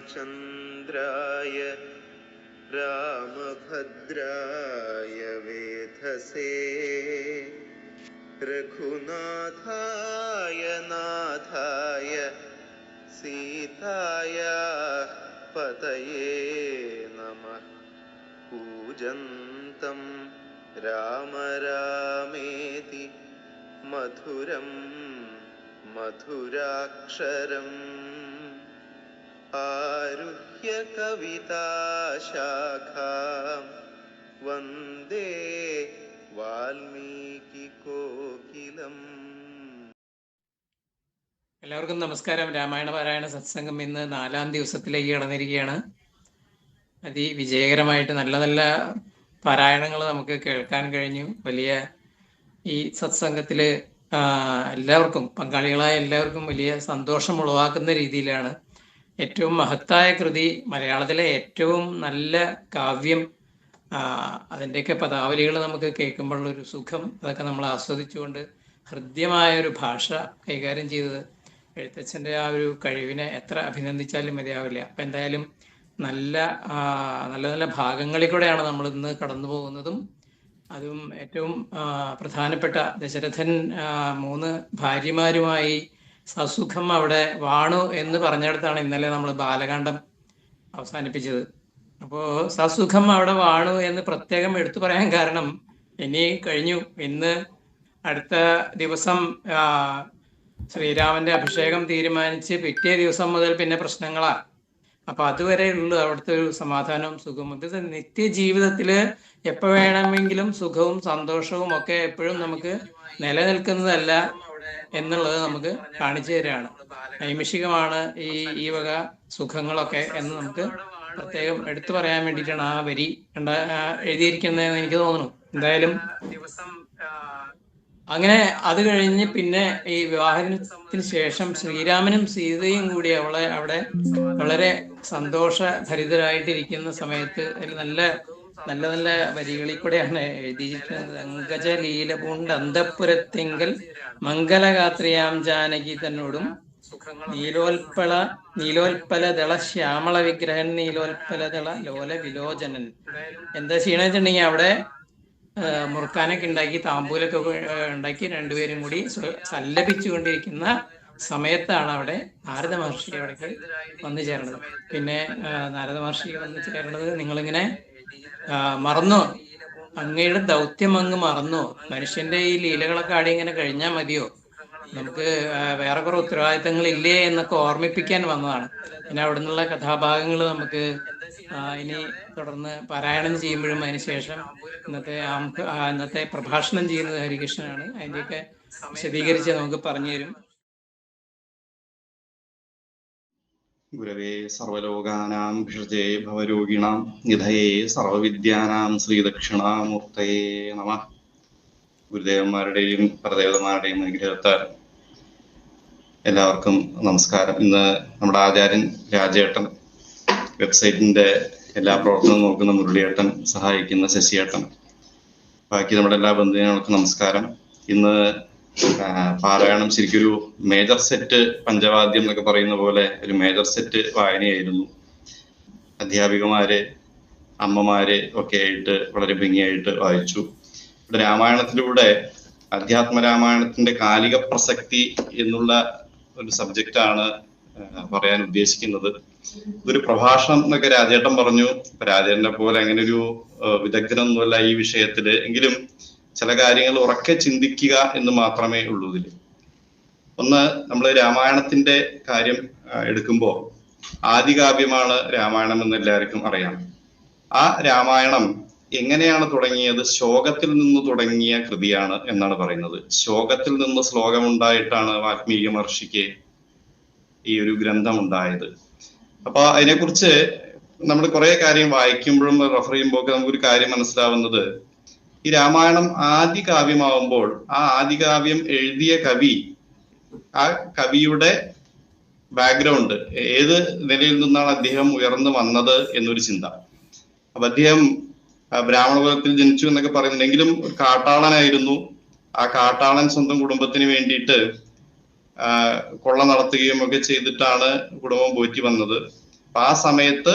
रामचन्द्राय रामभद्राय वेधसे। रघुनाथाय नाथाय सीताया पतये नमः। पूजन्तं राम रामेति मधुरं मधुराक्षरम्। ആരുഹ്യ കവിതാശാഖ വന്ദേ വാൽമീകി കോകിലം. എല്ലാവർക്കും നമസ്കാരം. രാമായണ പാരായണ സത്സംഗം ഇന്ന് നാലാം ദിവസത്തിലേക്ക് കടന്നിരിക്കുകയാണ്. അതിവിജയകരമായിട്ട് നല്ല നല്ല പാരായണങ്ങൾ നമുക്ക് കേൾക്കാൻ കഴിഞ്ഞു. വലിയ ഈ സത്സംഗത്തിൽ എല്ലാവർക്കും പങ്കാളികളായ എല്ലാവർക്കും വലിയ സന്തോഷം ഉളവാക്കുന്ന രീതിയിലാണ് ഏറ്റവും മഹത്തായ കൃതി മലയാളത്തിലെ ഏറ്റവും നല്ല കാവ്യം അതിന്റെയൊക്കെ പദാവലികൾ നമുക്ക് കേൾക്കുമ്പോഴുള്ള ഒരു സുഖം. അതൊക്കെ നമ്മൾ ആസ്വദിച്ചുകൊണ്ട് ഹൃദ്യമായ ഒരു ഭാഷ കൈകാര്യം ചെയ്തത് എഴുത്തച്ഛന്റെ ആ ഒരു കഴിവിനെ എത്ര അഭിനന്ദിച്ചാലും മതിയാവില്ല. അപ്പം എന്തായാലും നല്ല നല്ല നല്ല ഭാഗങ്ങളിൽ കൂടെയാണ് നമ്മൾ ഇന്ന് കടന്നു പോകുന്നതും. അതും ഏറ്റവും പ്രധാനപ്പെട്ട ദശരഥൻ മൂന്ന് ഭാര്യമാരുമായി സസുഖം അവിടെ വാണു എന്ന് പറഞ്ഞിടത്താണ് ഇന്നലെ നമ്മൾ ബാലകാന്ഡം അവസാനിപ്പിച്ചത്. അപ്പോൾ സസുഖം അവിടെ വാണു എന്ന് പ്രത്യേകം എടുത്തു പറയാൻ കാരണം ഇനി കഴിഞ്ഞു. ഇന്ന് അടുത്ത ദിവസം ശ്രീരാമന്റെ അഭിഷേകം തീരുമാനിച്ച് പിറ്റേ ദിവസം മുതൽ പിന്നെ പ്രശ്നങ്ങളാ. അപ്പൊ അതുവരെ ഉള്ളു അവിടുത്തെ ഒരു സമാധാനവും സുഖവും. ഇത് നിത്യജീവിതത്തിൽ എപ്പോ വേണമെങ്കിലും സുഖവും സന്തോഷവും ഒക്കെ എപ്പോഴും നമുക്ക് നിലനിൽക്കുന്നതല്ല. എന്നുള്ളത് നമുക്ക് കാണിച്ചു തരാണ് നൈമിഷികമാണ് ഈ ഈ വക സുഖങ്ങളൊക്കെ എന്ന് നമുക്ക് പ്രത്യേകം എടുത്തു പറയാൻ വേണ്ടിയിട്ടാണ് ആ വരി എഴുതിയിരിക്കുന്നതെന്ന് എനിക്ക് തോന്നുന്നു. എന്തായാലും അങ്ങനെ അത് കഴിഞ്ഞ് പിന്നെ ഈ വിവാഹത്തിന് ശേഷം ശ്രീരാമനും സീതയും കൂടി അവളെ അവിടെ വളരെ സന്തോഷഭരിതരായിട്ടിരിക്കുന്ന സമയത്ത് ഒരു നല്ല നല്ല നല്ല വരികളിൽ കൂടെയാണ് എഴുതിയിരിക്കുന്നത്. അങ്കജ ലീല പൂണ്ട് അന്തപുരത്തെങ്കിൽ മംഗലഗാത്രിയാം ജാനകി തന്നോടും നീലോൽപ്പള നീലോൽപ്പല ദള ശ്യാമള വിഗ്രഹൻ നീലോൽപ്പല ദള ലോല വിലോചനൻ. എന്താ ചെയ്യണമെന്ന് വെച്ചിട്ടുണ്ടെങ്കിൽ അവിടെ മുറുക്കാനൊക്കെ ഉണ്ടാക്കി താമ്പൂലൊക്കെ ഉണ്ടാക്കി രണ്ടുപേരും കൂടി സല്ലപിച്ചുകൊണ്ടിരിക്കുന്ന സമയത്താണ് അവിടെ നാരദ മഹർഷി അവിടേക്ക് വന്നു ചേർന്നത്. പിന്നെ നാരദ മഹർഷി വന്നു ചേർന്നത് നിങ്ങളിങ്ങനെ മറന്നോ? അങ്ങയുടെ ദൗത്യം അങ്ങ് മറന്നോ? മനുഷ്യന്റെ ഈ ലീലകളൊക്കെ ആടി ഇങ്ങനെ കഴിഞ്ഞാൽ മതിയോ? നമുക്ക് വേറെ കുറെ ഉത്തരവാദിത്തങ്ങൾ ഇല്ലേ എന്നൊക്കെ ഓർമ്മിപ്പിക്കാൻ വന്നതാണ്. പിന്നെ അവിടെ നിന്നുള്ള കഥാഭാഗങ്ങൾ നമുക്ക് ഇനി തുടർന്ന് പാരായണം ചെയ്യുമ്പോഴും അതിനുശേഷം ഇന്നത്തെ ഇന്നത്തെ പ്രഭാഷണം ചെയ്യുന്നത് ഹരികൃഷ്ണനാണ്. അതിന്റെയൊക്കെ വിശദീകരിച്ച് നമുക്ക് പറഞ്ഞു തരും ഗുരവേ സർവലോകാനാം ഭിഷജേ ഭവരോഗിണാം നിധയേ സർവവിദ്യാനാം ശ്രീദക്ഷിണാമൂർത്തയേ നമ. ഗുരുദേവന്മാരുടെയും പരദേവന്മാരുടെയും അനുഗ്രഹത്താൽ എല്ലാവർക്കും നമസ്കാരം. ഇന്ന് നമ്മുടെ ആചാര്യൻ രാജേട്ടൻ വെബ്സൈറ്റിന്റെ എല്ലാ പ്രവർത്തനവും നോക്കുന്ന മുരളിയേട്ടൻ സഹായിക്കുന്ന ശശിയേട്ടൻ. ബാക്കി നമ്മുടെ എല്ലാ ബന്ധുജനങ്ങൾക്കും നമസ്കാരം. ഇന്ന് പാരായണം ശരിക്കും മേജർ സെറ്റ് പഞ്ചവാദ്യം എന്നൊക്കെ പറയുന്ന പോലെ ഒരു മേജർ സെറ്റ് വായനയായിരുന്നു. അധ്യാപികമാര് അമ്മമാര് ഒക്കെ ആയിട്ട് വളരെ ഭംഗിയായിട്ട് വായിച്ചു. ഇവിടെ രാമായണത്തിലൂടെ അധ്യാത്മ രാമായണത്തിന്റെ കാലിക പ്രസക്തി എന്നുള്ള ഒരു സബ്ജക്റ്റ് ആണ് പറയാൻ ഉദ്ദേശിക്കുന്നത്. ഇതൊരു പ്രഭാഷണം എന്നൊക്കെ രാജേട്ടൻ പറഞ്ഞു. രാജേട്ടനെ പോലെ അങ്ങനെ ഒരു വിദഗ്ധനൊന്നുമല്ല ഈ വിഷയത്തിൽ. എങ്കിലും ചില കാര്യങ്ങൾ ഉറക്കെ ചിന്തിക്കുക എന്ന് മാത്രമേ ഉള്ളൂ ഇതിൽ ഒന്ന് നമ്മൾ രാമായണത്തിന്റെ കാര്യം എടുക്കുമ്പോൾ ആദികാവ്യമാണ് രാമായണം എന്ന് എല്ലാവർക്കും അറിയാം. ആ രാമായണം എങ്ങനെയാണ് തുടങ്ങിയത്? ശോകത്തിൽ നിന്ന് തുടങ്ങിയ കൃതിയാണ് എന്നാണ് പറയുന്നത്. ശോകത്തിൽ നിന്ന് ശ്ലോകമുണ്ടായിട്ടാണ് വാൽമീകി മഹർഷിക്ക് ഈ ഒരു ഗ്രന്ഥം ഉണ്ടായത്. അപ്പൊ അതിനെക്കുറിച്ച് നമ്മൾ കുറെ കാര്യം വായിക്കുമ്പോഴും റെഫർ ചെയ്യുമ്പോൾ നമുക്കൊരു കാര്യം മനസ്സിലാവുന്നത് ഈ രാമായണം ആദ്യ കാവ്യമാവുമ്പോൾ ആ ആദ്യ കാവ്യം എഴുതിയ കവി ആ കവിയുടെ ബാക്ക്ഗ്രൗണ്ട് ഏത് നിലയിൽ നിന്നാണ് അദ്ദേഹം ഉയർന്നു വന്നത് എന്നൊരു ചിന്ത. അപ്പൊ അദ്ദേഹം ബ്രാഹ്മണകുലത്തിൽ ബ്രാഹ്മണ കുലത്തിൽ ജനിച്ചു എന്നൊക്കെ പറയുന്നുണ്ടെങ്കിലും കാട്ടാളനായിരുന്നു. ആ കാട്ടാളൻ സ്വന്തം കുടുംബത്തിന് വേണ്ടിയിട്ട് കൊള്ള നടത്തുകയും ഒക്കെ ചെയ്തിട്ടാണ് കുടുംബം പോറ്റി വന്നത്. ആ സമയത്ത്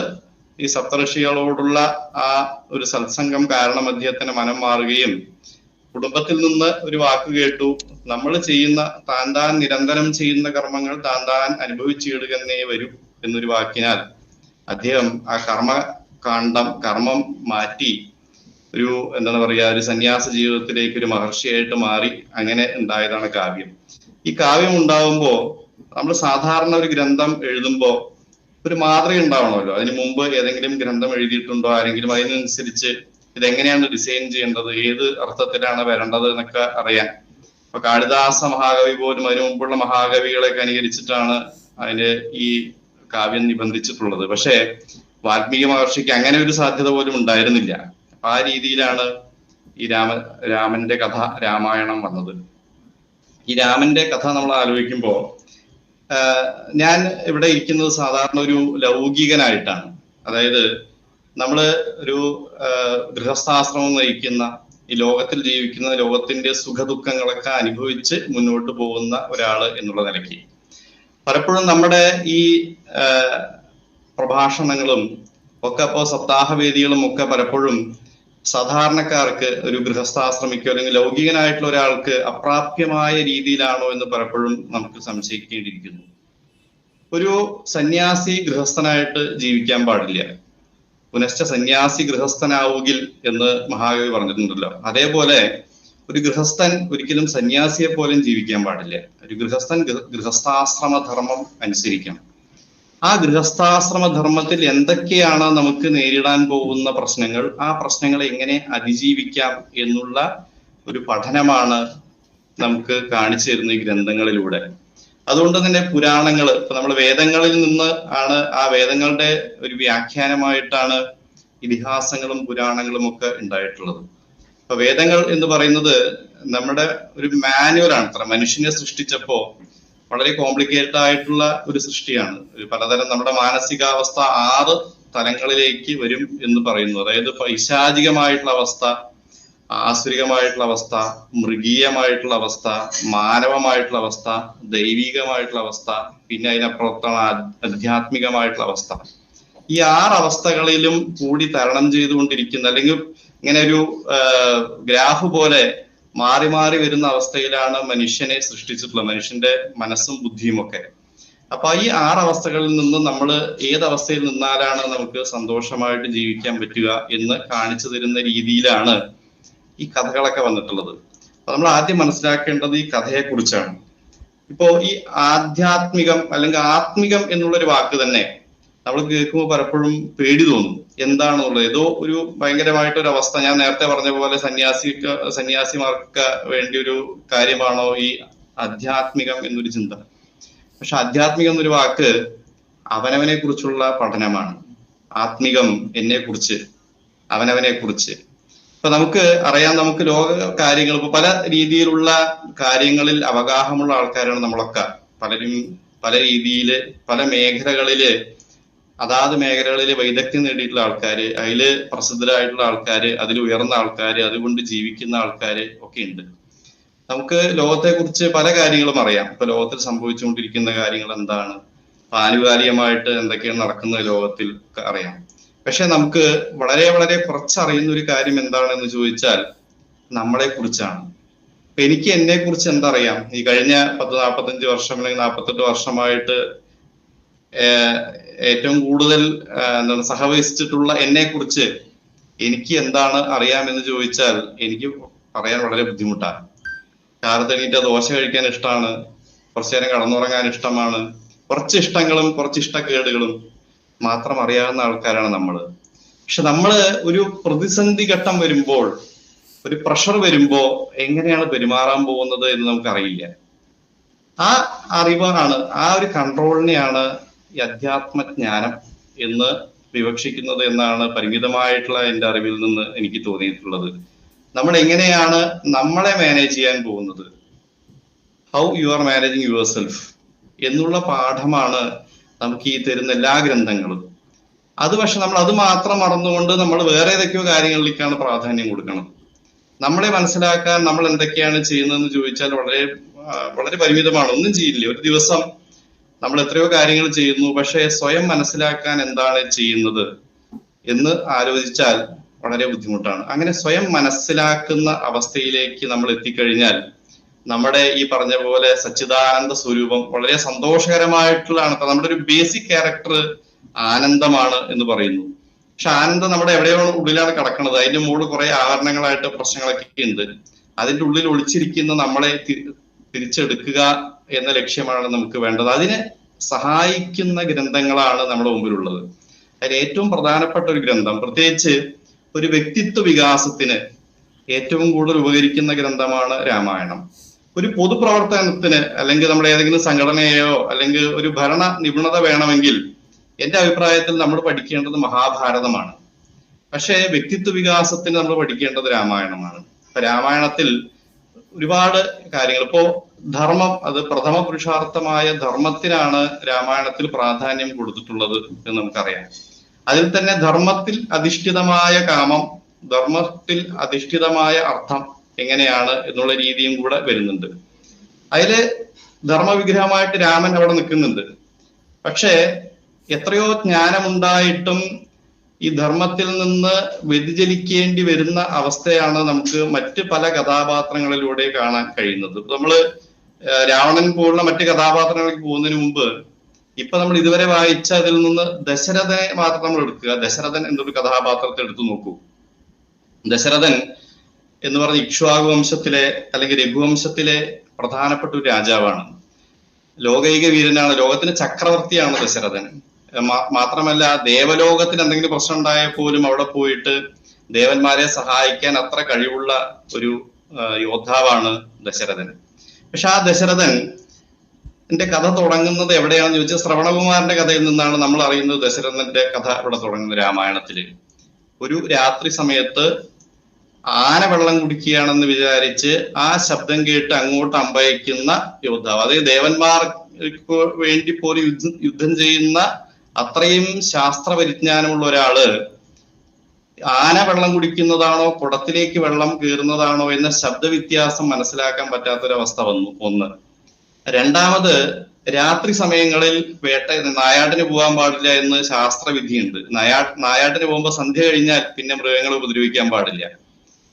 ഈ സപ്തഋഷികളോടുള്ള ആ ഒരു സത്സംഗം കാരണം അദ്ദേഹത്തിന് മനം മാറുകയും കുടുംബത്തിൽ നിന്ന് ഒരു വാക്ക് കേട്ടു നമ്മൾ ചെയ്യുന്ന താൻ താൻ നിരന്തരം ചെയ്യുന്ന കർമ്മങ്ങൾ താൻ താൻ അനുഭവിച്ചിടുകന്നേ വരൂ എന്നൊരു വാക്കിനാൽ അദ്ദേഹം ആ കർമ്മ കാണ്ഡം കർമ്മം മാറ്റി ഒരു എന്താണ് പറയുക ഒരു സന്യാസ ജീവിതത്തിലേക്ക് ഒരു മഹർഷിയായിട്ട് മാറി അങ്ങനെ ഉണ്ടായതാണ് കാവ്യം. ഈ കാവ്യം ഉണ്ടാവുമ്പോ നമ്മൾ സാധാരണ ഒരു ഗ്രന്ഥം എഴുതുമ്പോ ഒരു മാതൃക ഉണ്ടാവണമല്ലോ. അതിന് മുമ്പ് ഏതെങ്കിലും ഗ്രന്ഥം എഴുതിയിട്ടുണ്ടോ? ആരെങ്കിലും അതിനനുസരിച്ച് ഇതെങ്ങനെയാണ് ഡിസൈൻ ചെയ്യേണ്ടത്? ഏത് അർത്ഥത്തിലാണ് വരേണ്ടത് എന്നൊക്കെ അറിയാൻ. അപ്പൊ കാളിദാസ മഹാകവി പോലും അതിനു മുമ്പുള്ള മഹാകവികളെയൊക്കെ അനുകരിച്ചിട്ടാണ് അതിന് ഈ കാവ്യം നിബന്ധിച്ചിട്ടുള്ളത്. പക്ഷേ വാൽമീകി മഹർഷിക്ക് അങ്ങനെ ഒരു സാധ്യത പോലും ഉണ്ടായിരുന്നില്ല. അപ്പൊ ആ രീതിയിലാണ് ഈ രാമ രാമന്റെ കഥ രാമായണം വന്നത്. ഈ രാമന്റെ കഥ നമ്മൾ ആലോചിക്കുമ്പോ ആഹ് ഞാൻ ഇവിടെ ഇരിക്കുന്നത് സാധാരണ ഒരു ലൗകികനായിട്ടാണ്. അതായത് നമ്മൾ ഒരു ഗൃഹസ്ഥാശ്രമം നയിക്കുന്ന ഈ ലോകത്തിൽ ജീവിക്കുന്ന ലോകത്തിന്റെ സുഖദുഃഖങ്ങളൊക്കെ അനുഭവിച്ച് മുന്നോട്ട് പോകുന്ന ഒരാൾ എന്നുള്ള നിലയ്ക്ക്. പലപ്പോഴും നമ്മുടെ ഈ പ്രഭാഷണങ്ങളും ഒക്കെ ഇപ്പോൾ സപ്താഹവേദികളും ഒക്കെ പലപ്പോഴും സാധാരണക്കാർക്ക് ഒരു ഗൃഹസ്ഥാശ്രമിക്കോ അല്ലെങ്കിൽ ലൗകികനായിട്ടുള്ള ഒരാൾക്ക് അപ്രാപ്യമായ രീതിയിലാണോ എന്ന് പലപ്പോഴും നമുക്ക് സംശയിക്കേണ്ടിയിരിക്കുന്നു. ഒരു സന്യാസി ഗൃഹസ്ഥനായിട്ട് ജീവിക്കാൻ പാടില്ല. പുനശ്ച സന്യാസി ഗൃഹസ്ഥനാവുകിൽ എന്ന് മഹാകവി പറഞ്ഞിട്ടുണ്ടല്ലോ. അതേപോലെ ഒരു ഗൃഹസ്ഥൻ ഒരിക്കലും സന്യാസിയെ പോലും ജീവിക്കാൻ പാടില്ല. ഒരു ഗൃഹസ്ഥൻ ഗൃ- ഗൃഹസ്ഥാശ്രമ ധർമ്മം അനുസരിക്കണം. ആ ഗൃഹസ്ഥാശ്രമ ധർമ്മത്തിൽ എന്തൊക്കെയാണ് നമുക്ക് നേരിടാൻ പോകുന്ന പ്രശ്നങ്ങൾ? ആ പ്രശ്നങ്ങളെ എങ്ങനെ അതിജീവിക്കാം എന്നുള്ള ഒരു പഠനമാണ് നമുക്ക് കാണിച്ചു തരുന്ന ഈ ഗ്രന്ഥങ്ങളിലൂടെ. അതുകൊണ്ട് തന്നെ പുരാണങ്ങൾ ഇപ്പൊ നമ്മൾ വേദങ്ങളിൽ നിന്ന് ആണ് ആ വേദങ്ങളുടെ ഒരു വ്യാഖ്യാനമായിട്ടാണ് ഇതിഹാസങ്ങളും പുരാണങ്ങളും ഒക്കെ ഉണ്ടായിട്ടുള്ളത്. അപ്പൊ വേദങ്ങൾ എന്ന് പറയുന്നത് നമ്മുടെ ഒരു മാനുവൽ ആണ്. അത്ര മനുഷ്യനെ സൃഷ്ടിച്ചപ്പോ വളരെ കോംപ്ലിക്കേറ്റഡ് ആയിട്ടുള്ള ഒരു സൃഷ്ടിയാണ്. പലതരം നമ്മുടെ മാനസികാവസ്ഥ ആറ് തലങ്ങളിലേക്ക് വരും എന്ന് പറയുന്നു അതായത് പൈശാചികമായിട്ടുള്ള അവസ്ഥ ആസുരികമായിട്ടുള്ള അവസ്ഥ മൃഗീയമായിട്ടുള്ള അവസ്ഥ മാനവമായിട്ടുള്ള അവസ്ഥ ദൈവികമായിട്ടുള്ള അവസ്ഥ പിന്നെ അതിനപ്പുറത്താണ് അധ്യാത്മികമായിട്ടുള്ള അവസ്ഥ. ഈ ആറ് അവസ്ഥകളിലും കൂടി തരണം ചെയ്തുകൊണ്ടിരിക്കുന്ന അല്ലെങ്കിൽ ഇങ്ങനെ ഒരു ഗ്രാഫ് പോലെ മാറി മാറി വരുന്ന അവസ്ഥയിലാണ് മനുഷ്യനെ സൃഷ്ടിച്ചിട്ടുള്ളത്. മനുഷ്യന്റെ മനസ്സും ബുദ്ധിയും ഒക്കെ. അപ്പൊ ഈ ആറ് അവസ്ഥകളിൽ നിന്ന് നമ്മൾ ഏതവസ്ഥയിൽ നിന്നാലാണ് നമുക്ക് സന്തോഷമായിട്ട് ജീവിക്കാൻ പറ്റുക എന്ന് കാണിച്ചു തരുന്ന രീതിയിലാണ് ഈ കഥകളൊക്കെ വന്നിട്ടുള്ളത്. അപ്പൊ നമ്മൾ ആദ്യം മനസ്സിലാക്കേണ്ടത് ഈ കഥയെ കുറിച്ചാണ് ഇപ്പോ ഈ ആധ്യാത്മികം അല്ലെങ്കിൽ ആത്മികം എന്നുള്ളൊരു വാക്ക് തന്നെ നമ്മൾ കേൾക്കുമ്പോൾ പലപ്പോഴും പേടി തോന്നും. എന്താണെന്നുള്ളത് ഏതോ ഒരു ഭയങ്കരമായിട്ട് ഒരു അവസ്ഥ ഞാൻ നേരത്തെ പറഞ്ഞ പോലെ സന്യാസി സന്യാസിമാർക്ക് വേണ്ടി ഒരു കാര്യമാണോ ഈ ആധ്യാത്മികം എന്നൊരു ചിന്ത. പക്ഷെ ആധ്യാത്മികം എന്നൊരു വാക്ക് അവനവനെ കുറിച്ചുള്ള പഠനമാണ്. ആത്മികം എന്നെ കുറിച്ച് അവനവനെ കുറിച്ച് ഇപ്പൊ നമുക്ക് അറിയാം നമുക്ക് ലോക കാര്യങ്ങൾ ഇപ്പൊ പല രീതിയിലുള്ള കാര്യങ്ങളിൽ അവഗാഹമുള്ള ആൾക്കാരാണ് നമ്മളൊക്കെ. പലരും പല രീതിയിൽ പല മേഖലകളിൽ അതാത് മേഖലകളിൽ വൈദഗ്ധ്യം നേടിയിട്ടുള്ള ആൾക്കാര് അതിൽ പ്രസിദ്ധരായിട്ടുള്ള ആൾക്കാര് അതിൽ ഉയർന്ന ആൾക്കാര് അതുകൊണ്ട് ജീവിക്കുന്ന ആൾക്കാര് ഒക്കെ ഉണ്ട്. നമുക്ക് ലോകത്തെ കുറിച്ച് പല കാര്യങ്ങളും അറിയാം. ഇപ്പൊ ലോകത്തിൽ സംഭവിച്ചുകൊണ്ടിരിക്കുന്ന കാര്യങ്ങൾ എന്താണ്? ആനുകാലികമായിട്ട് എന്തൊക്കെയാണ് നടക്കുന്നത് ലോകത്തിൽ അറിയാം. പക്ഷെ നമുക്ക് വളരെ വളരെ കുറച്ച് അറിയുന്ന ഒരു കാര്യം എന്താണെന്ന് ചോദിച്ചാൽ നമ്മളെ കുറിച്ചാണ് എനിക്ക് എന്നെ കുറിച്ച് എന്തറിയാം? ഈ കഴിഞ്ഞ പത്ത് നാൽപ്പത്തഞ്ച് വർഷം അല്ലെങ്കിൽ നാൽപ്പത്തെട്ട് വർഷമായിട്ട് ഏറ്റവും കൂടുതൽ എന്താണ് സഹവസിച്ചിട്ടുള്ള എന്നെ കുറിച്ച് എനിക്ക് എന്താണ് അറിയാമെന്ന് ചോദിച്ചാൽ എനിക്ക് പറയാൻ വളരെ ബുദ്ധിമുട്ടാണ്. കാലത്ത് എണീറ്റ് ദോശ കഴിക്കാൻ ഇഷ്ടമാണ് കുറച്ചു നേരം കടന്നുറങ്ങാൻ ഇഷ്ടമാണ് കുറച്ച് ഇഷ്ടങ്ങളും കുറച്ച് ഇഷ്ടക്കേടുകളും മാത്രം അറിയാവുന്ന ആൾക്കാരാണ് നമ്മൾ പക്ഷെ നമ്മൾ ഒരു പ്രതിസന്ധി ഘട്ടം വരുമ്പോൾ ഒരു പ്രഷർ വരുമ്പോ എങ്ങനെയാണ് പെരുമാറാൻ പോകുന്നത് എന്ന് നമുക്കറിയില്ല. ആ അറിവാണ് ആ ഒരു കൺട്രോളിനെയാണ് ഈ അധ്യാത്മജ്ഞാനം എന്ന് വിവക്ഷിക്കുന്നത് എന്നാണ് പരിമിതമായിട്ടുള്ള എന്റെ അറിവിൽ നിന്ന് എനിക്ക് തോന്നിയിട്ടുള്ളത്. നമ്മൾ എങ്ങനെയാണ് നമ്മളെ മാനേജ് ചെയ്യാൻ പോകുന്നത്? How you are managing yourself എന്നുള്ള പാഠമാണ് നമുക്ക് ഈ തരുന്ന എല്ലാ ഗ്രന്ഥങ്ങളും. അത് പക്ഷെ നമ്മൾ അത് മാത്രം മറന്നുകൊണ്ട് നമ്മൾ വേറെ ഏതൊക്കെയോ കാര്യങ്ങളിലേക്കാണ് പ്രാധാന്യം കൊടുക്കണം. നമ്മളെ മനസ്സിലാക്കാൻ നമ്മൾ എന്തൊക്കെയാണ് ചെയ്യുന്നതെന്ന് ചോദിച്ചാൽ വളരെ വളരെ പരിമിതമാണ്. ഒന്നും ചെയ്യില്ല. ഒരു ദിവസം നമ്മൾ എത്രയോ കാര്യങ്ങൾ ചെയ്യുന്നു പക്ഷേ സ്വയം മനസ്സിലാക്കാൻ എന്താണ് ചെയ്യുന്നത് എന്ന് ആലോചിച്ചാൽ വളരെ ബുദ്ധിമുട്ടാണ്. അങ്ങനെ സ്വയം മനസ്സിലാക്കുന്ന അവസ്ഥയിലേക്ക് നമ്മൾ എത്തിക്കഴിഞ്ഞാൽ നമ്മുടെ ഈ പറഞ്ഞ പോലെ സച്ചിദാനന്ദ സ്വരൂപം വളരെ സന്തോഷകരമായിട്ടുള്ളതാണ്. അപ്പൊ നമ്മുടെ ഒരു ബേസിക് ക്യാരക്ടർ ആനന്ദമാണ് എന്ന് പറയുന്നു. പക്ഷെ ആനന്ദം നമ്മുടെ എവിടെയോ ഉള്ളിലാണ് കിടക്കുന്നത്. അതിന്റെ മുകളിൽ കുറെ ആവരണങ്ങളായിട്ട് പ്രശ്നങ്ങളൊക്കെ ഉണ്ട് അതിന്റെ ഉള്ളിൽ ഒളിച്ചിരിക്കുന്ന നമ്മളെ തിരിച്ചെടുക്കുക എന്ന ലക്ഷ്യമാണ് നമുക്ക് വേണ്ടത്. അതിന് സഹായിക്കുന്ന ഗ്രന്ഥങ്ങളാണ് നമ്മുടെ മുമ്പിലുള്ളത്. അതിൽ ഏറ്റവും പ്രധാനപ്പെട്ട ഒരു ഗ്രന്ഥം പ്രത്യേകിച്ച് ഒരു വ്യക്തിത്വ വികാസത്തിന് ഏറ്റവും കൂടുതൽ ഉപകരിക്കുന്ന ഗ്രന്ഥമാണ് രാമായണം. ഒരു പൊതുപ്രവർത്തനത്തിന് അല്ലെങ്കിൽ നമ്മുടെ ഏതെങ്കിലും സംഘടനയോ അല്ലെങ്കിൽ ഒരു ഭരണ നിപുണത വേണമെങ്കിൽ എന്റെ അഭിപ്രായത്തിൽ നമ്മൾ പഠിക്കേണ്ടത് മഹാഭാരതമാണ്. പക്ഷേ വ്യക്തിത്വ വികാസത്തിന് നമ്മൾ പഠിക്കേണ്ടത് രാമായണമാണ്. രാമായണത്തിൽ ഒരുപാട് കാര്യങ്ങൾ. ഇപ്പോ ധർമ്മം അത് പ്രഥമ പുരുഷാർത്ഥമായ ധർമ്മത്തിനാണ് രാമായണത്തിൽ പ്രാധാന്യം കൊടുത്തിട്ടുള്ളത് എന്ന് നമുക്കറിയാം. അതിൽ തന്നെ ധർമ്മത്തിൽ അധിഷ്ഠിതമായ കാമം ധർമ്മത്തിൽ അധിഷ്ഠിതമായ അർത്ഥം എങ്ങനെയാണ് എന്നുള്ള രീതിയും കൂടെ വരുന്നുണ്ട്. അതിൽ ധർമ്മവിഗ്രഹമായിട്ട് രാമൻ അവിടെ നിൽക്കുന്നുണ്ട്. പക്ഷേ എത്രയോ ജ്ഞാനമുണ്ടായിട്ടും ഈ ധർമ്മത്തിൽ നിന്ന് വ്യതിചലിക്കേണ്ടി വരുന്ന അവസ്ഥയാണ് നമുക്ക് മറ്റ് പല കഥാപാത്രങ്ങളിലൂടെ കാണാൻ കഴിയുന്നത്. നമ്മൾ രാവണൻ പോലുള്ള മറ്റ് കഥാപാത്രങ്ങളിലേക്ക് പോകുന്നതിന് മുമ്പ് ഇപ്പൊ നമ്മൾ ഇതുവരെ വായിച്ച അതിൽ നിന്ന് ദശരഥനെ മാത്രം നമ്മൾ എടുക്കുക. ദശരഥൻ എന്നൊരു കഥാപാത്രത്തെ എടുത്തു നോക്കൂ. ദശരഥൻ എന്ന് പറഞ്ഞ ഇക്ഷ്വാകു വംശത്തിലെ അല്ലെങ്കിൽ രഘുവംശത്തിലെ പ്രധാനപ്പെട്ട ഒരു രാജാവാണ്. ലോകൈക വീരനാണ്. ലോകത്തിന് ചക്രവർത്തിയാണ് ദശരഥൻ. മാത്രമല്ല ദേവലോകത്തിന് എന്തെങ്കിലും പ്രശ്നം ഉണ്ടായാൽ പോലും അവിടെ പോയിട്ട് ദേവന്മാരെ സഹായിക്കാൻ അത്ര കഴിവുള്ള ഒരു യോദ്ധാവാണ് ദശരഥൻ. പക്ഷെ ആ ദശരഥൻ എന്റെ കഥ തുടങ്ങുന്നത് എവിടെയാണെന്ന് ചോദിച്ചാൽ ശ്രവണകുമാരന്റെ കഥയിൽ നിന്നാണ് നമ്മൾ അറിയുന്നത് ദശരഥന്റെ കഥ ഇവിടെ തുടങ്ങുന്നത് രാമായണത്തിൽ. ഒരു രാത്രി സമയത്ത് ആന വെള്ളം കുടിക്കുകയാണെന്ന് വിചാരിച്ച് ആ ശബ്ദം കേട്ട് അങ്ങോട്ട് അമ്പയക്കുന്ന യോദ്ധാവ് അതായത് ദേവന്മാർക്ക് വേണ്ടി പോലും യുദ്ധം ചെയ്യുന്ന അത്രയും ശാസ്ത്രപരിജ്ഞാനമുള്ള ഒരാൾ ആന വെള്ളം കുടിക്കുന്നതാണോ കുടത്തിലേക്ക് വെള്ളം കയറുന്നതാണോ എന്ന ശബ്ദവ്യത്യാസം മനസ്സിലാക്കാൻ പറ്റാത്തൊരവസ്ഥ വന്നു ഒന്ന് രണ്ടാമത് രാത്രി സമയങ്ങളിൽ വേട്ട നായാട്ടിന് പോകാൻ പാടില്ല എന്ന് ശാസ്ത്രവിധിയുണ്ട്. നായാ നായാട്ടിന് പോകുമ്പോൾ സന്ധ്യ കഴിഞ്ഞാൽ പിന്നെ മൃഗങ്ങളെ ഉപദ്രവിക്കാൻ പാടില്ല.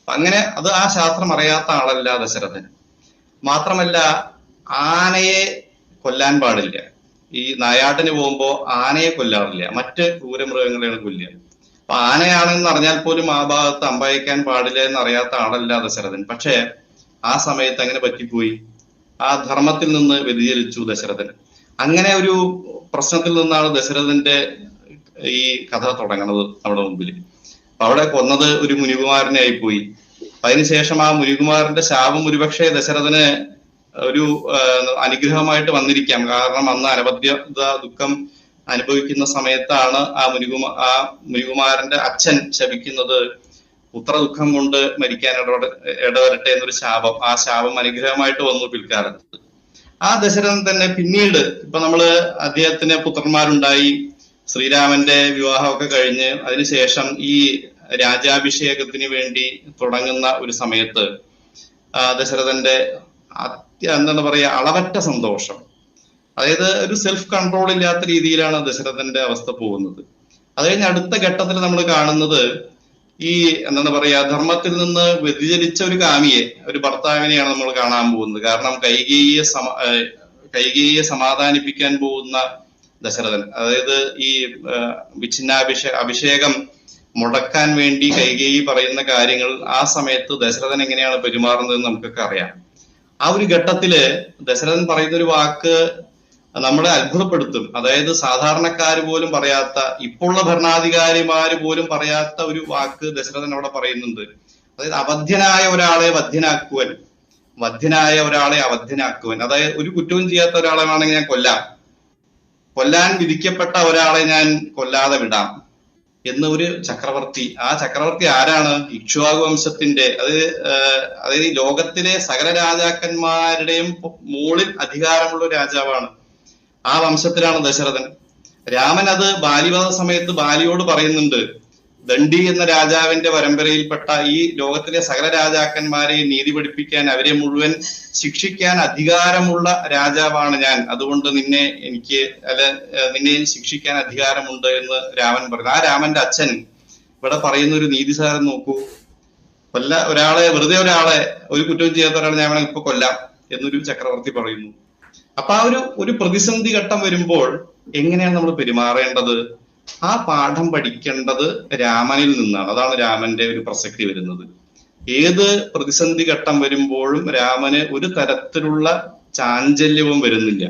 അങ്ങനെ അത് ആ ശാസ്ത്രം അറിയാത്ത ആളല്ല ദശരഥൻ മാത്രമല്ല ആനയെ കൊല്ലാൻ പാടില്ല. ഈ നായാട്ടിന് പോകുമ്പോ ആനയെ കൊല്ലാറില്ല. മറ്റ് ക്രൂരമൃഗങ്ങളെയാണ് കൊല്ലുക. അപ്പൊ ആനയാണെന്ന് അറിഞ്ഞാൽ പോലും ആ ഭാഗത്ത് അമ്പയക്കാൻ പാടില്ല എന്ന് അറിയാത്ത ആളല്ല ദശരഥൻ പക്ഷേ ആ സമയത്ത് അങ്ങനെ പറ്റിപ്പോയി? ആ ധർമ്മത്തിൽ നിന്ന് വ്യതിചലിച്ചു ദശരഥൻ. അങ്ങനെ ഒരു പ്രശ്നത്തിൽ നിന്നാണ് ദശരഥന്റെ ഈ കഥ തുടങ്ങുന്നത് നമ്മുടെ മുമ്പിൽ. അവിടെ കൊന്നത് ഒരു മുനികുമാരനെ ആയിപ്പോയി. അതിനുശേഷം ആ മുനികുമാരന്റെ ശാപം ഒരുപക്ഷെ ദശരഥന് ഒരു അനുഗ്രഹമായിട്ട് വന്നിരിക്കാം. കാരണം അന്ന് അനവധ്യത ദുഃഖം അനുഭവിക്കുന്ന സമയത്താണ് ആ മുനികുമാ ആ മുനികുമാരന്റെ അച്ഛൻ ശപിക്കുന്നത്. പുത്ര ദുഃഖം കൊണ്ട് മരിക്കാൻ ഇടപെട ഇടവരട്ടെ എന്നൊരു ശാപം. ആ ശാപം അനുഗ്രഹമായിട്ട് വന്നു പിൽക്കാലത്ത്. ആ ദശരഥൻ തന്നെ പിന്നീട് ഇപ്പൊ നമ്മൾ അദ്ദേഹത്തിന് പുത്രന്മാരുണ്ടായി. ശ്രീരാമന്റെ വിവാഹമൊക്കെ കഴിഞ്ഞ് അതിനുശേഷം ഈ രാജാഭിഷേകത്തിന് വേണ്ടി തുടങ്ങുന്ന ഒരു സമയത്ത് ദശരഥന്റെ എന്താണ് പറയാ അളവറ്റ സന്തോഷം. അതായത് ഒരു സെൽഫ് കൺട്രോൾ ഇല്ലാത്ത രീതിയിലാണ് ദശരഥന്റെ അവസ്ഥ പോകുന്നത്. അത് കഴിഞ്ഞ് അടുത്ത ഘട്ടത്തിൽ നമ്മൾ കാണുന്നത് ഈ എന്താണ് പറയാ ധർമ്മത്തിൽ നിന്ന് വ്യതിചലിച്ച ഒരു കാമിയെ ഒരു ഭർത്താവിനെയാണ് നമ്മൾ കാണാൻ പോകുന്നത്. കാരണം കൈകേയ സമ കൈകേയെ സമാധാനിപ്പിക്കാൻ പോകുന്ന ദശരഥൻ അതായത് ഈ വിച്ഛിന്നാഭിഷേ അഭിഷേകം മുടക്കാൻ വേണ്ടി കൈകേയി പറയുന്ന കാര്യങ്ങൾ ആ സമയത്ത് ദശരഥൻ എങ്ങനെയാണ് പെരുമാറുന്നത് നമുക്കൊക്കെ അറിയാം. ആ ഒരു ഘട്ടത്തിൽ ദശരഥൻ പറയുന്ന ഒരു വാക്ക് നമ്മളെ അത്ഭുതപ്പെടുത്തും. അതായത് സാധാരണക്കാർ പോലും പറയാത്ത ഇപ്പോഴുള്ള ഭരണാധികാരിമാർ പോലും പറയാത്ത ഒരു വാക്ക് ദശരഥൻ അവിടെ പറയുന്നുണ്ട്. അതായത് അവധ്യനായ ഒരാളെ വധ്യനാക്കുവൻ വധ്യനായ ഒരാളെ അവധ്യനാക്കുവൻ. അതായത് ഒരു കുറ്റവും ചെയ്യാത്ത ഒരാളെ വേണമെങ്കിൽ ഞാൻ കൊല്ലാം. കൊല്ലാൻ വിധിക്കപ്പെട്ട ഒരാളെ ഞാൻ കൊല്ലാതെ വിടാം എന്ന ഒരു ചക്രവർത്തി. ആ ചക്രവർത്തി ആരാണ്? ഇക്ഷ്വാകു വംശത്തിന്റെ അത് അതായത് ലോകത്തിലെ സകല രാജാക്കന്മാരുടെയും മുകളിൽ അധികാരമുള്ള രാജാവാണ്. ആ വംശത്തിലാണ് ദശരഥൻ. രാമൻ അത് ബാലിവാദ സമയത്ത് ബാലിയോട് പറയുന്നുണ്ട് ദണ്ഡി എന്ന രാജാവിന്റെ പരമ്പരയിൽപ്പെട്ട ഈ ലോകത്തിലെ സകല രാജാക്കന്മാരെ നീതി പഠിപ്പിക്കാൻ അവരെ മുഴുവൻ ശിക്ഷിക്കാൻ അധികാരമുള്ള രാജാവാണ് ഞാൻ. അതുകൊണ്ട് നിന്നെ എനിക്ക് അല്ല നിന്നെ ശിക്ഷിക്കാൻ അധികാരമുണ്ട് എന്ന് രാമൻ പറയുന്നു. ആ രാമന്റെ അച്ഛൻ ഇവിടെ പറയുന്ന ഒരു നീതിസാരം നോക്കൂ. കൊല്ല ഒരാളെ വെറുതെ ഒരാളെ ഒരു കുറ്റവും ചെയ്യാത്ത ഒരാളെ ഞാൻ വേണമെങ്കിൽ ഇപ്പൊ കൊല്ലാം എന്നൊരു ചക്രവർത്തി പറയുന്നു. അപ്പൊ ആ ഒരു ഒരു പ്രതിസന്ധി ഘട്ടം വരുമ്പോൾ എങ്ങനെയാണ് നമ്മൾ പെരുമാറേണ്ടത്? ആ പാഠം പഠിക്കേണ്ടത് രാമനിൽ നിന്നാണ്. അതാണ് രാമന്റെ ഒരു പ്രസക്തി വരുന്നത്. ഏത് പ്രതിസന്ധി ഘട്ടം വരുമ്പോഴും രാമന് ഒരു തരത്തിലുള്ള ചാഞ്ചല്യവും വരുന്നില്ല.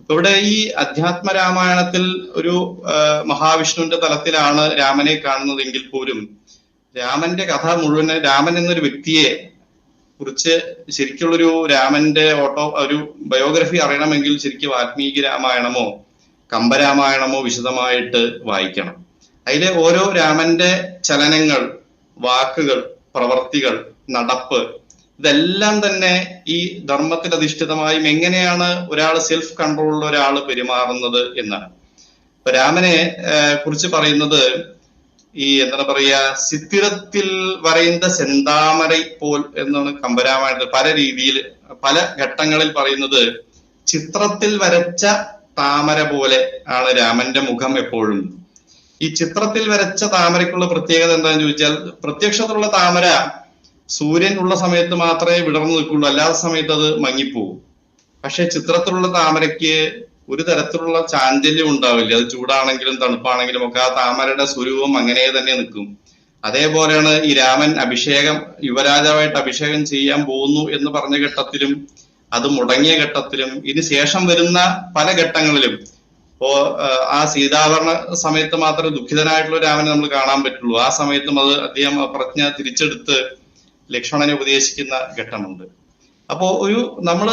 ഇപ്പൊ ഇവിടെ ഈ അധ്യാത്മ രാമായണത്തിൽ ഒരു മഹാവിഷ്ണുവിന്റെ തലത്തിലാണ് രാമനെ കാണുന്നതെങ്കിൽ പോലും രാമന്റെ കഥ മുഴുവൻ രാമൻ എന്നൊരു വ്യക്തിയെ കുറിച്ച് ശരിക്കുള്ളൊരു രാമന്റെ ഓട്ടോ ഒരു ബയോഗ്രഫി അറിയണമെങ്കിൽ ശരിക്കും വാൽമീകി രാമായണമോ കമ്പരാമായണമോ വിശദമായിട്ട് വായിക്കണം. അതിലെ ഓരോ രാമന്റെ ചലനങ്ങൾ വാക്കുകൾ പ്രവർത്തികൾ നടപ്പ് ഇതെല്ലാം തന്നെ ഈ ധർമ്മത്തിൽ അധിഷ്ഠിതമായും എങ്ങനെയാണ് ഒരാൾ സെൽഫ് കൺട്രോളിൽ ഒരാൾ പെരുമാറുന്നത് എന്നാണ്. രാമനെ കുറിച്ച് പറയുന്നത് ഈ എന്താണ് പറയാ ചിത്തിരത്തിൽ വരയുന്ന ചെന്താമരൈ പോൽ എന്നാണ് കമ്പരാമായണത്തിൽ പല രീതിയിൽ പല ഘട്ടങ്ങളിൽ പറയുന്നത് ചിത്രത്തിൽ വരച്ച താമര പോലെ ആണ് രാമന്റെ മുഖം എപ്പോഴും. ഈ ചിത്രത്തിൽ വരച്ച താമരയ്ക്കുള്ള പ്രത്യേകത എന്താണെന്ന് ചോദിച്ചാൽ പ്രത്യക്ഷത്തിലുള്ള താമര സൂര്യൻ ഉള്ള സമയത്ത് മാത്രമേ വിടർന്നു നിൽക്കുള്ളൂ അല്ലാത്ത സമയത്ത് അത് മങ്ങിപ്പോവും. പക്ഷെ ചിത്രത്തിലുള്ള താമരയ്ക്ക് ഒരു തരത്തിലുള്ള ചാഞ്ചല്യം ഉണ്ടാവില്ല. അത് ചൂടാണെങ്കിലും തണുപ്പാണെങ്കിലും ഒക്കെ ആ താമരയുടെ സ്വരൂപം അങ്ങനെ തന്നെ നിൽക്കും. അതേപോലെയാണ് ഈ രാമൻ അഭിഷേകം യുവരാജാവായിട്ട് അഭിഷേകം ചെയ്യാൻ പോകുന്നു എന്ന് പറഞ്ഞ ഘട്ടത്തിലും അത് മുടങ്ങിയ ഘട്ടത്തിലും ഇതിന് ശേഷം വരുന്ന പല ഘട്ടങ്ങളിലും ഇപ്പോ ആ, സീതാഭരണ സമയത്ത് മാത്രമേ ദുഃഖിതനായിട്ടുള്ള രാമനെ നമ്മൾ കാണാൻ പറ്റുള്ളൂ. ആ സമയത്തും അത് അദ്ദേഹം പ്രജ്ഞ തിരിച്ചെടുത്ത് ലക്ഷ്മണനെ ഉപദേശിക്കുന്ന ഘട്ടമുണ്ട്. അപ്പോ ഒരു നമ്മൾ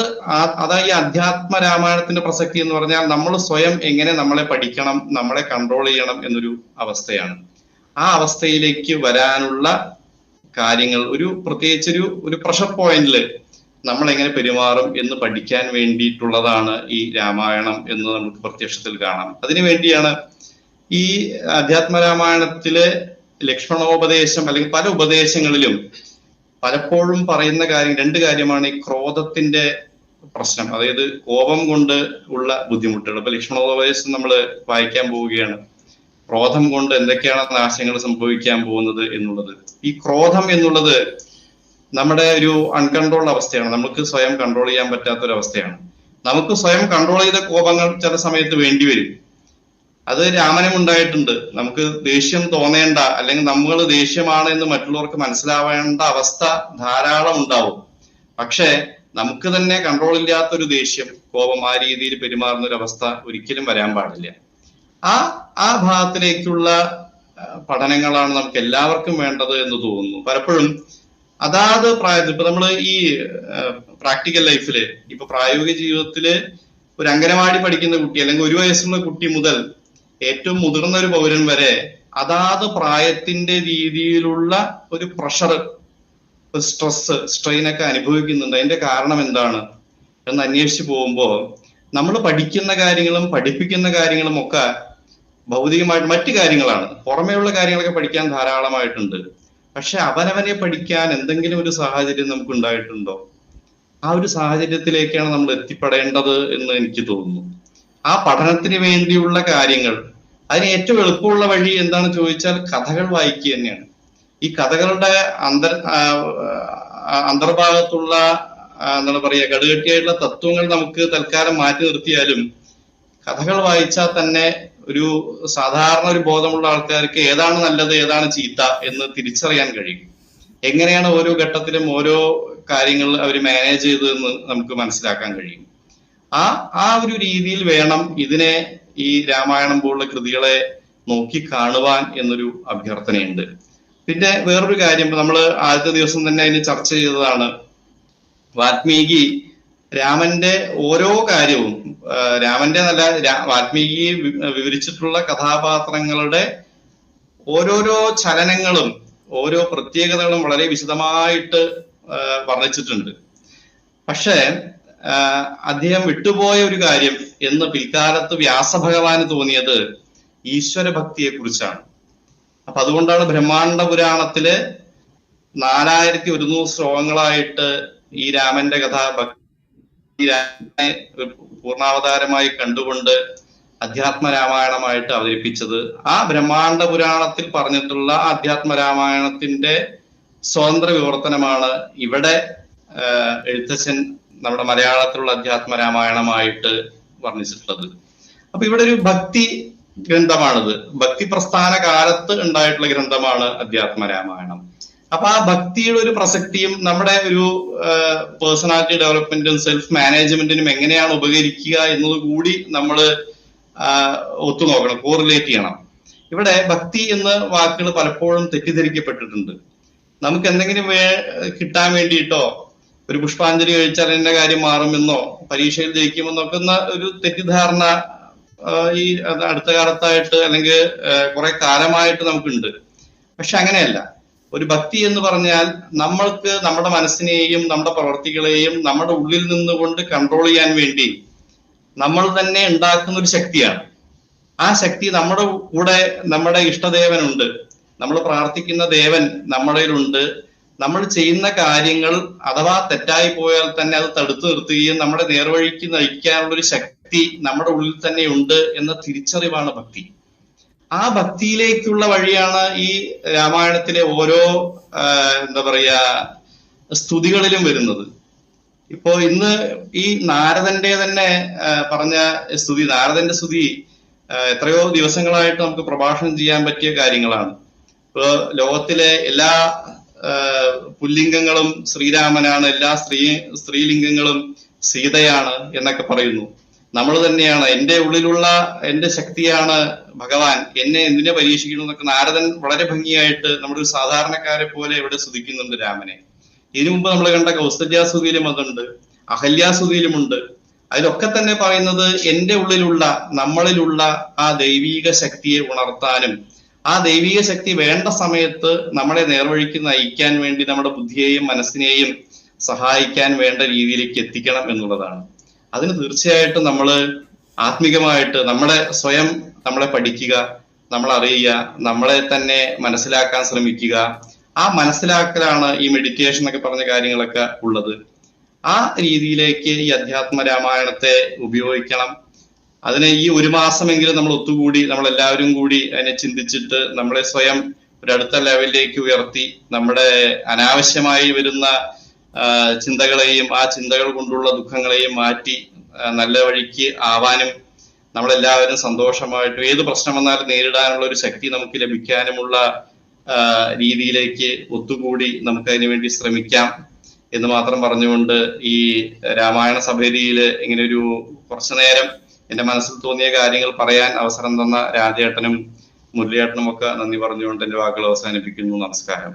അതാ ഈ അധ്യാത്മ രാമായണത്തിന്റെ പ്രസക്തി എന്ന് പറഞ്ഞാൽ നമ്മൾ സ്വയം എങ്ങനെ നമ്മളെ പഠിക്കണം നമ്മളെ കൺട്രോൾ ചെയ്യണം എന്നൊരു അവസ്ഥയാണ്. ആ അവസ്ഥയിലേക്ക് വരാനുള്ള കാര്യങ്ങൾ ഒരു പ്രത്യേകിച്ച് ഒരു ഒരു പ്രഷർ പോയിന്റിൽ നമ്മൾ എങ്ങനെ പെരുമാറും എന്ന് പഠിക്കാൻ വേണ്ടിയിട്ടുള്ളതാണ് ഈ രാമായണം എന്ന് നമുക്ക് പ്രത്യക്ഷത്തിൽ കാണാം. അതിനു വേണ്ടിയാണ് ഈ അധ്യാത്മ രാമായണത്തിലെ ലക്ഷ്മണോപദേശം അല്ലെങ്കിൽ പല ഉപദേശങ്ങളിലും പലപ്പോഴും പറയുന്ന കാര്യം രണ്ട് കാര്യമാണ് ഈ ക്രോധത്തിന്റെ പ്രശ്നം. അതായത് കോപം കൊണ്ട് ഉള്ള ബുദ്ധിമുട്ടുകൾ. ഇപ്പൊ ലക്ഷ്മണോപദേശം നമ്മൾ വായിക്കാൻ പോവുകയാണ്. ക്രോധം കൊണ്ട് എന്തൊക്കെയാണ് നാശങ്ങൾ സംഭവിക്കാൻ പോകുന്നത് എന്നുള്ളത്. ഈ ക്രോധം എന്നുള്ളത് നമ്മുടെ ഒരു അൺകൺട്രോൾഡ് അവസ്ഥയാണ്. നമുക്ക് സ്വയം കൺട്രോൾ ചെയ്യാൻ പറ്റാത്ത ഒരു അവസ്ഥയാണ് നമുക്ക് സ്വയം കൺട്രോൾ ചെയ്ത കോപങ്ങൾ ചില സമയത്ത് വേണ്ടി വരും. അത് രാമനും ഉണ്ടായിട്ടുണ്ട് നമുക്ക് ദേഷ്യം തോന്നേണ്ട അല്ലെങ്കിൽ നമ്മൾ ദേഷ്യമാണ് എന്ന് മറ്റുള്ളവർക്ക് മനസ്സിലാവേണ്ട അവസ്ഥ ധാരാളം ഉണ്ടാവും. പക്ഷേ നമുക്ക് തന്നെ കൺട്രോൾ ഇല്ലാത്ത ഒരു ദേഷ്യം കോപം ആ രീതിയിൽ പെരുമാറുന്ന ഒരു അവസ്ഥ ഒരിക്കലും വരാൻ പാടില്ല. ആ ആ ഭാഗത്തിലേക്കുള്ള പഠനങ്ങളാണ് നമുക്ക് എല്ലാവർക്കും വേണ്ടത് എന്ന് തോന്നുന്നു. പലപ്പോഴും അതാത് പ്രായത്തിൽ ഇപ്പൊ നമ്മൾ ഈ പ്രാക്ടിക്കൽ ലൈഫിൽ ഇപ്പൊ പ്രായോഗിക ജീവിതത്തിൽ ഒരു അംഗനവാടി പഠിക്കുന്ന കുട്ടി അല്ലെങ്കിൽ ഒരു വയസ്സുള്ള കുട്ടി മുതൽ ഏറ്റവും മുതിർന്ന ഒരു പൗരൻ വരെ അതാത് പ്രായത്തിന്റെ രീതിയിലുള്ള ഒരു പ്രഷർ സ്ട്രെസ് സ്ട്രെയിൻ ഒക്കെ അനുഭവിക്കുന്നുണ്ട്. അതിന്റെ കാരണം എന്താണ്? എന്ന് അന്വേഷിച്ചു പോകുമ്പോ നമ്മൾ പഠിക്കുന്ന കാര്യങ്ങളും പഠിപ്പിക്കുന്ന കാര്യങ്ങളും ഒക്കെ ഭൗതികമായിട്ട് മറ്റു കാര്യങ്ങളാണ്. പുറമേയുള്ള കാര്യങ്ങളൊക്കെ പഠിക്കാൻ ധാരാളമായിട്ടുണ്ട്. പക്ഷെ അവനവനെ പഠിക്കാൻ എന്തെങ്കിലും ഒരു സാഹചര്യം നമുക്ക് ഉണ്ടായിട്ടുണ്ടോ ആ ഒരു സാഹചര്യത്തിലേക്കാണ് നമ്മൾ എത്തിപ്പെടേണ്ടത് എന്ന് എനിക്ക് തോന്നുന്നു. ആ പഠനത്തിന് വേണ്ടിയുള്ള കാര്യങ്ങൾ. അതിന് ഏറ്റവും എളുപ്പമുള്ള വഴി എന്താണെന്ന് ചോദിച്ചാൽ കഥകൾ വായിക്കുക തന്നെയാണ്. ഈ കഥകളുടെ അന്തർ അന്തർഭാഗത്തുള്ള എന്താണ് പറയുക കടുകട്ടിയായിട്ടുള്ള തത്വങ്ങൾ നമുക്ക് തൽക്കാലം മാറ്റി നിർത്തിയാലും കഥകൾ വായിച്ചാൽ തന്നെ ഒരു സാധാരണ ഒരു ബോധമുള്ള ആൾക്കാർക്ക് ഏതാണ് നല്ലത് ഏതാണ് ചീത്ത എന്ന് തിരിച്ചറിയാൻ കഴിയും. എങ്ങനെയാണ് ഓരോ ഘട്ടത്തിലും ഓരോ കാര്യങ്ങൾ അവർ മാനേജ് ചെയ്തതെന്ന് നമുക്ക് മനസ്സിലാക്കാൻ കഴിയും. ആ ആ ഒരു രീതിയിൽ വേണം ഇതിനെ ഈ രാമായണം പോലുള്ള കൃതികളെ നോക്കി കാണുവാൻ എന്നൊരു അഭ്യർത്ഥനയുണ്ട്. പിന്നെ വേറൊരു കാര്യം നമ്മൾ ആദ്യത്തെ ദിവസം തന്നെ അതിന് ചർച്ച ചെയ്തതാണ്. വാത്മീകി രാമന്റെ ഓരോ കാര്യവും രാമന്റെ നല്ല വാത്മീകി വിവരിച്ചിട്ടുള്ള കഥാപാത്രങ്ങളുടെ ഓരോരോ ചലനങ്ങളും ഓരോ പ്രത്യേകതകളും വളരെ വിശദമായിട്ട് വർണിച്ചിട്ടുണ്ട്. പക്ഷേ അദ്ദേഹം വിട്ടുപോയ ഒരു കാര്യം എന്ന് പിൽക്കാലത്ത് വ്യാസഭഗവാന് തോന്നിയത് ഈശ്വര ഭക്തിയെ കുറിച്ചാണ് അപ്പൊ അതുകൊണ്ടാണ് ബ്രഹ്മാണ്ഡ പുരാണത്തിൽ നാലായിരത്തി ഒരുന്നൂറ് ശ്ലോകങ്ങളായിട്ട് ഈ രാമന്റെ കഥ പൂർണാവതാരമായി കണ്ടുകൊണ്ട് അധ്യാത്മ രാമായണമായിട്ട് അവതരിപ്പിച്ചത്. ആ ബ്രഹ്മാണ്ഡ പുരാണത്തിൽ പറഞ്ഞിട്ടുള്ള അധ്യാത്മ രാമായണത്തിന്റെ സ്വതന്ത്ര വിവർത്തനമാണ് ഇവിടെ എഴുത്തച്ഛൻ നമ്മുടെ മലയാളത്തിലുള്ള അധ്യാത്മ രാമായണമായിട്ട് വർണിച്ചിട്ടുള്ളത്. അപ്പൊ ഇവിടെ ഒരു ഭക്തി ഗ്രന്ഥമാണിത്. ഭക്തി പ്രസ്ഥാന കാലത്ത് ഉണ്ടായിട്ടുള്ള ഗ്രന്ഥമാണ് അധ്യാത്മ രാമായണം. അപ്പൊ ആ ഭക്തിയുടെ ഒരു പ്രസക്തിയും നമ്മുടെ ഒരു പേഴ്സണാലിറ്റി ഡെവലപ്മെന്റും സെൽഫ് മാനേജ്മെന്റിനും എങ്ങനെയാണ് ഉപകരിക്കുക എന്നത് കൂടി നമ്മൾ ഒത്തുനോക്കണം. കോറിലേറ്റ് ചെയ്യണം. ഇവിടെ ഭക്തി എന്ന വാക്കുകൾ പലപ്പോഴും തെറ്റിദ്ധരിക്കപ്പെട്ടിട്ടുണ്ട്. നമുക്ക് എന്തെങ്കിലും കിട്ടാൻ വേണ്ടിയിട്ടോ ഒരു പുഷ്പാഞ്ജലി കഴിച്ചാൽ എന്റെ കാര്യം മാറുമെന്നോ പരീക്ഷയിൽ ജയിക്കുമെന്നൊക്കെ എന്ന ഒരു തെറ്റിദ്ധാരണ ഈ അടുത്ത കാലത്തായിട്ട് അല്ലെങ്കിൽ കുറെ കാലമായിട്ട് നമുക്കുണ്ട്. പക്ഷെ അങ്ങനെയല്ല. ഒരു ഭക്തി എന്ന് പറഞ്ഞാൽ നമ്മൾക്ക് നമ്മുടെ മനസ്സിനെയും നമ്മുടെ പ്രവർത്തികളെയും നമ്മുടെ ഉള്ളിൽ നിന്നുകൊണ്ട് കൺട്രോൾ ചെയ്യാൻ വേണ്ടി നമ്മൾ തന്നെ ഉണ്ടാക്കുന്ന ഒരു ശക്തിയാണ്. ആ ശക്തി നമ്മുടെ കൂടെ നമ്മുടെ ഇഷ്ടദേവനുണ്ട്. നമ്മൾ പ്രാർത്ഥിക്കുന്ന ദേവൻ നമ്മളിലുണ്ട് നമ്മൾ ചെയ്യുന്ന കാര്യങ്ങൾ അഥവാ തെറ്റായി പോയാൽ തന്നെ അത് തടുത്തു നിർത്തുകയും നമ്മുടെ നേർവഴിക്ക് നയിക്കാനുള്ള ഒരു ശക്തി നമ്മുടെ ഉള്ളിൽ തന്നെ ഉണ്ട് എന്ന തിരിച്ചറിവാണ് ഭക്തി. ആ ഭക്തിയിലേക്കുള്ള വഴിയാണ് ഈ രാമായണത്തിലെ ഓരോ എന്താ പറയാ സ്തുതികളിലും വരുന്നത്. ഇപ്പോ ഇന്ന് ഈ നാരദന്റെ തന്നെ പറഞ്ഞ സ്തുതി നാരദന്റെ സ്തുതി എത്രയോ ദിവസങ്ങളായിട്ട് നമുക്ക് പ്രഭാഷണം ചെയ്യാൻ പറ്റിയ കാര്യങ്ങളാണ്. ഇപ്പൊ ലോകത്തിലെ എല്ലാ പുല്ലിംഗങ്ങളും ശ്രീരാമനാണ് എല്ലാ സ്ത്രീ സ്ത്രീലിംഗങ്ങളും സീതയാണ് എന്നൊക്കെ പറയുന്നു. നമ്മൾ തന്നെയാണ് എന്റെ ഉള്ളിലുള്ള എന്റെ ശക്തിയാണ് ഭഗവാൻ. എന്നെ എന്തിനെ പരീക്ഷിക്കുന്നു എന്നൊക്കെ നാരദൻ വളരെ ഭംഗിയായിട്ട് നമ്മുടെ ഒരു സാധാരണക്കാരെ പോലെ ഇവിടെ സ്തുതിക്കുന്നുണ്ട് രാമനെ. ഇതിനു മുമ്പ് നമ്മൾ കണ്ട കൗസല്യാസുതിയിലും അതുണ്ട് അഹല്യാസുതിയിലുമുണ്ട് അതിലൊക്കെ തന്നെ പറയുന്നത് എന്റെ ഉള്ളിലുള്ള നമ്മളിലുള്ള ആ ദൈവീക ശക്തിയെ ഉണർത്താനും ആ ദൈവീക ശക്തി വേണ്ട സമയത്ത് നമ്മളെ നേർവഴിക്ക് നയിക്കാൻ വേണ്ടി നമ്മുടെ ബുദ്ധിയെയും മനസ്സിനെയും സഹായിക്കാൻ വേണ്ട രീതിയിലേക്ക് എത്തിക്കണം എന്നുള്ളതാണ്. അതിന് തീർച്ചയായിട്ടും നമ്മൾ ആത്മികമായിട്ട് നമ്മളെ സ്വയം നമ്മളെ പഠിക്കുക നമ്മളെ അറിയുക നമ്മളെ തന്നെ മനസ്സിലാക്കാൻ ശ്രമിക്കുക. ആ മനസ്സിലാക്കലാണ് ഈ മെഡിറ്റേഷൻ ഒക്കെ പറഞ്ഞ കാര്യങ്ങളൊക്കെ ഉള്ളത്. ആ രീതിയിലേക്ക് ഈ അധ്യാത്മ രാമായണത്തെ ഉപയോഗിക്കണം. അതിനെ ഈ ഒരു മാസമെങ്കിലും നമ്മൾ ഒത്തുകൂടി നമ്മൾ എല്ലാവരും കൂടി അതിനെ ചിന്തിച്ചിട്ട് നമ്മളെ സ്വയം ഒരു അടുത്ത ലെവലിലേക്ക് ഉയർത്തി നമ്മുടെ അനാവശ്യമായി വരുന്ന ചിന്തകളെയും ആ ചിന്തകൾ കൊണ്ടുള്ള ദുഃഖങ്ങളെയും മാറ്റി നല്ല വഴിക്ക് ആവാനും നമ്മളെല്ലാവരും സന്തോഷമായിട്ടും ഏത് പ്രശ്നം വന്നാലും നേരിടാനുള്ള ഒരു ശക്തി നമുക്ക് ലഭിക്കാനുമുള്ള രീതിയിലേക്ക് ഒത്തുകൂടി നമുക്ക് അതിനു വേണ്ടി ശ്രമിക്കാം എന്ന് മാത്രം പറഞ്ഞുകൊണ്ട് ഈ രാമായണ സഭയിൽ ഇങ്ങനെ ഒരു കുറച്ചു നേരം എന്റെ മനസ്സിൽ തോന്നിയ കാര്യങ്ങൾ പറയാൻ അവസരം തന്ന രാജേട്ടനും മുരളിയേട്ടനും ഒക്കെ നന്ദി പറഞ്ഞുകൊണ്ട് എന്റെ വാക്കുകൾ അവസാനിപ്പിക്കുന്നു. നമസ്കാരം.